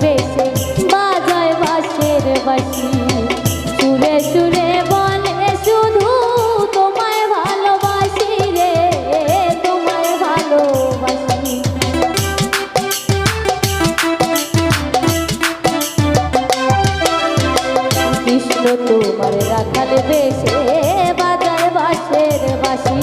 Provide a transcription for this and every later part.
বেছে বাজায় বাসের বাসি সুরে সুরে বলে, শুধু তোমায় ভালোবাসি রে, তোমায় ভালোবাসি। কৃষ্ণ তোমার রাখাল বেশে বাজায় বাসের বাসি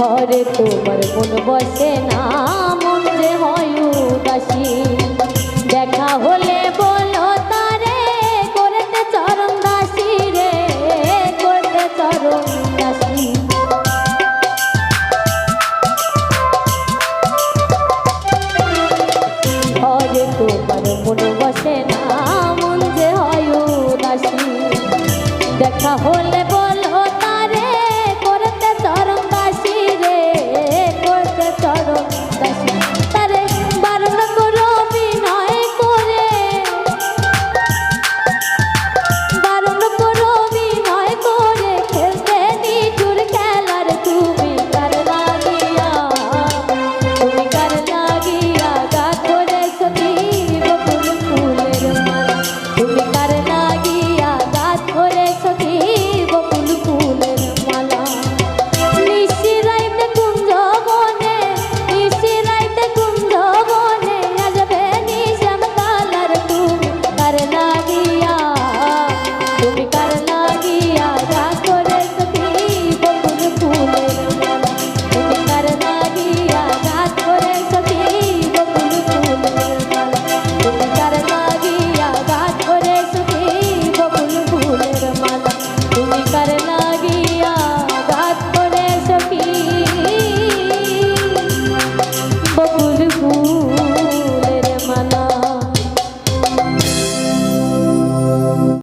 ঘরে তোমার মন বসে না, মন যে হয় উদাসী। দেখা হলে বলো তারে, করতে চরণ দাসী রে, করতে চরণ দাসী। ঘরে তোমার মন বসে না, মন যে হয় উদাসী। দেখা হলে বলো